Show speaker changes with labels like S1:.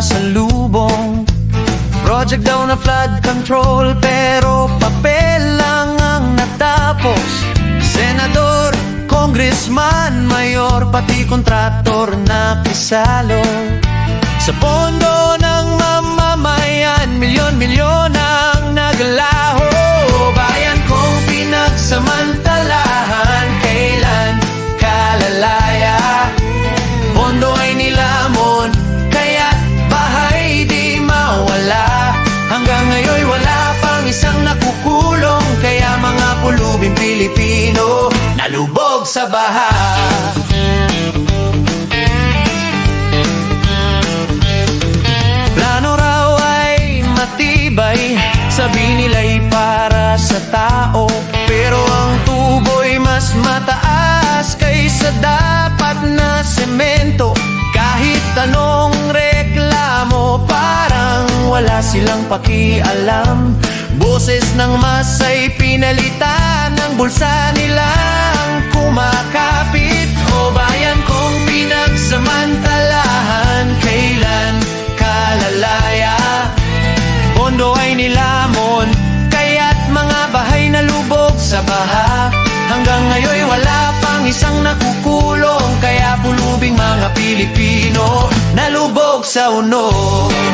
S1: pasalubong Project daw na flood control Pero papel lang ang natapos. Senador, congressman, mayor Pati kontraktor na kisalo. Sa pondo Pilipino Nalubog sa baha. Plano raw ay matibay Sabi nila'y para sa tao. Pero ang tubo'y mas mataas Kaysa dapat na semento. Kahit anong reklamo Parang wala silang pakialam. Boses ng masay pinalitan Ang bulsa nilang kumakapit. O bayan kong pinagsamantalahan Kailan kalalaya? Pondo ay nilamon Kaya't mga bahay na lubog sa baha. Hanggang ngayon wala pang isang nakukulong Kaya pulubing mga Pilipino Nalubog sa unos